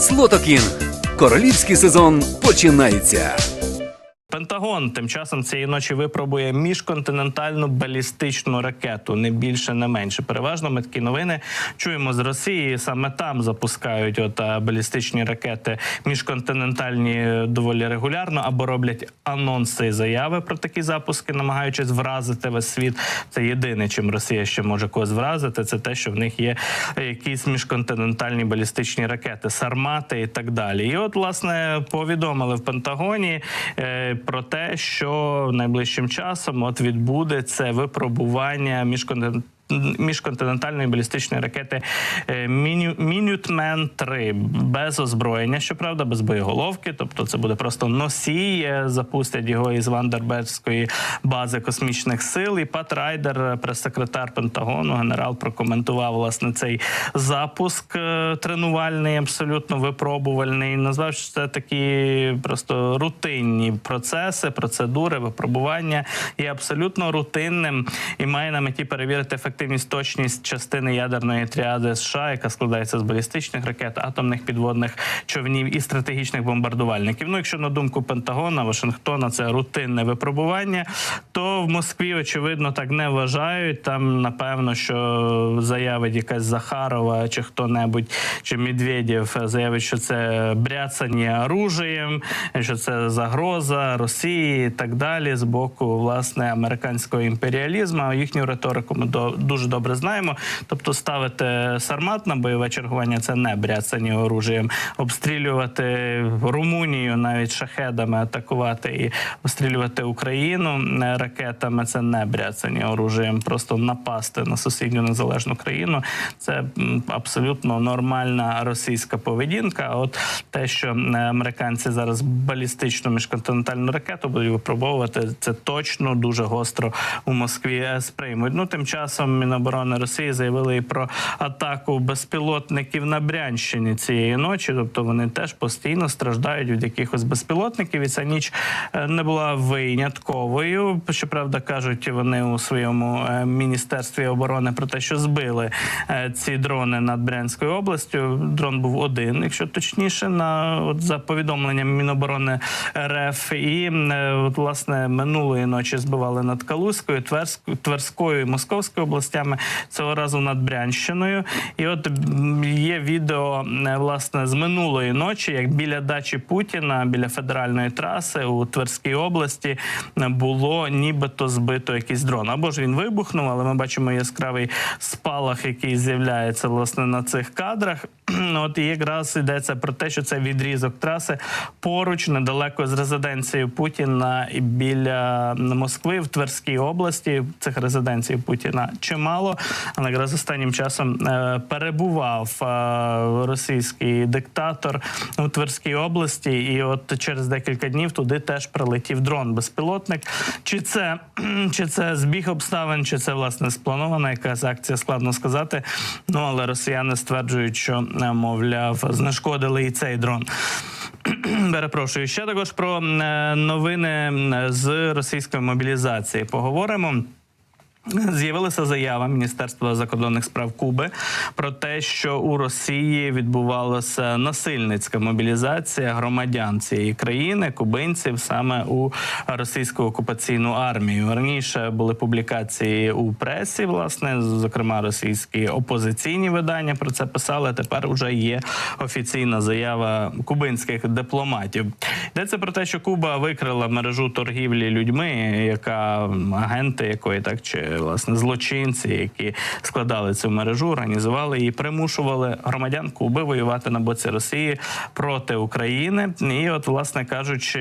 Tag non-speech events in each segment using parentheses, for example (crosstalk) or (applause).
Слотокінг. Королівський сезон починається. Пентагон тим часом цієї ночі випробує міжконтинентальну балістичну ракету, не більше, не менше. Переважно ми такі новини чуємо з Росії. Саме там запускають от балістичні ракети міжконтинентальні е, доволі регулярно або роблять анонси і заяви про такі запуски, намагаючись вразити весь світ. Це єдине, чим Росія ще може когось вразити. Це те, що в них є якісь міжконтинентальні балістичні ракети, сармати і так далі. І от власне повідомили в Пентагоні. Про те, що найближчим часом от відбудеться випробування міжконтинентальної Міжконтинентальної балістичної ракети е, Мінютмен 3 без озброєння, щоправда, без боєголовки. Тобто, це буде просто носій. е, Запустять його із Вандербергської бази космічних сил. І Пат Райдер, прес-секретар Пентагону, генерал, прокоментував власне цей запуск е, тренувальний, абсолютно випробувальний. Назвав, що це такі просто рутинні процеси, процедури, випробування є абсолютно рутинним і має на меті перевірити ефективність, точність частини ядерної тріади США, яка складається з балістичних ракет, атомних підводних човнів і стратегічних бомбардувальників. Ну, якщо на думку Пентагона, Вашингтона, це рутинне випробування, то в Москві очевидно так не вважають. Там напевно, що заявить якась Захарова чи хто-небудь, чи Медведєв заявить, що це бряцання оружієм, що це загроза Росії і так далі з боку власне американського імперіалізму. Їхню риторику ми дуже добре знаємо. Тобто, ставити сармат на бойове чергування це не бряцання оружієм, обстрілювати Румунію навіть шахедами, атакувати і обстрілювати Україну е, ракетами. Це не бряцання оружієм, просто напасти на сусідню незалежну країну. Це абсолютно нормальна російська поведінка. А От те, що е, американці зараз балістичну міжконтинентальну ракету будуть випробовувати, це точно дуже гостро у Москві е, сприймуть. Ну тим часом Міноборони Росії заявили і про атаку безпілотників на Брянщині цієї ночі. Тобто вони теж постійно страждають від якихось безпілотників. І ця ніч е, не була винятковою. Щоправда, кажуть вони у своєму е, міністерстві оборони про те, що збили е, ці дрони над Брянською областю. Дрон був один, якщо точніше, на от за повідомленням Міноборони РФ. І от, власне минулої ночі збивали над Калузькою, Тверською, Тверською і Московською областями. Цього разу над Брянщиною. І от є відео е, власне з минулої ночі, як біля дачі Путіна, біля федеральної траси у Тверській області е, було нібито збито якийсь дрон. Або ж він вибухнув, але ми бачимо яскравий спалах, який з'являється власне на цих кадрах. (clears throat) От і якраз йдеться про те, що це відрізок траси поруч, недалеко з резиденцією Путіна і біля Москви в Тверській області. Цих резиденцій Путіна чимало. Але якраз останнім часом е, перебував е, російський диктатор у Тверській області, і от через декілька днів туди теж прилетів дрон безпілотник. Чи це (clears throat) чи це збіг обставин, чи це власне спланована якась акція, складно сказати. Ну але росіяни стверджують, що е, мовляв знешкодили і цей дрон. (clears throat) Перепрошую ще також про новини з російської мобілізації. Поговоримо. З'явилася заява Міністерства закордонних справ Куби про те, що у Росії відбувалася насильницька мобілізація громадян цієї країни, кубинців, саме у російську окупаційну армію. Раніше були публікації у пресі, власне, зокрема російські опозиційні видання про це писали. Тепер вже є офіційна заява кубинських дипломатів. Йдеться про те, що Куба викрила мережу торгівлі людьми, яка агенти якої так чи власне злочинці, які складали цю мережу, організували і примушували громадян Куби воювати на боці Росії проти України. І, от, власне кажучи,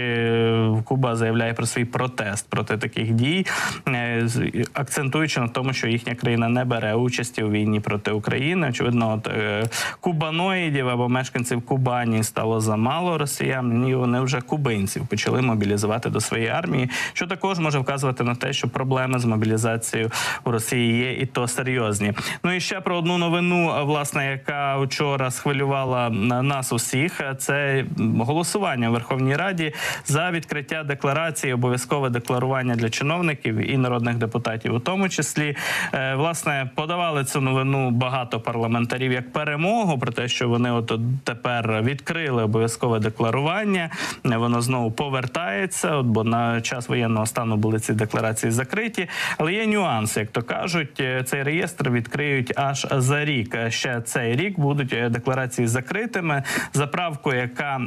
Куба заявляє про свій протест проти таких дій, е, акцентуючи на тому, що їхня країна не бере участі у війні проти України. Очевидно, от е, кубаноїдів або мешканців Кубані стало замало росіян. І вони вже кубинців почали мобілізувати до своєї армії, що також може вказувати на те, що проблеми з мобілізацією ситуацію у Росії є, і то серйозні. Ну і ще про одну новину, е, власне, яка вчора схвилювала нас усіх. е, Це голосування в Верховній Раді за відкриття декларації, обов'язкове декларування для чиновників і народних депутатів, у тому числі Е, власне подавали цю новину багато парламентарів як перемогу про те, що вони от тепер відкрили обов'язкове декларування. Воно знову повертається, от бо на час воєнного стану були ці декларації закриті. Але є нюанси, як то кажуть, е, цей реєстр відкриють аж за рік. Е, Ще цей рік будуть е, декларації закритими. Заправку, яка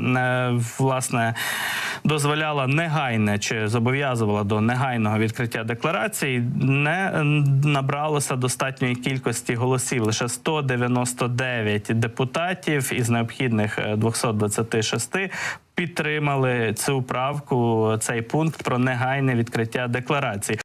власне дозволяла негайне чи зобов'язувала до негайного відкриття декларацій, не набралося достатньої кількості голосів. Лише 199 депутатів із необхідних е, 226 підтримали цю правку, цей пункт про негайне відкриття декларацій.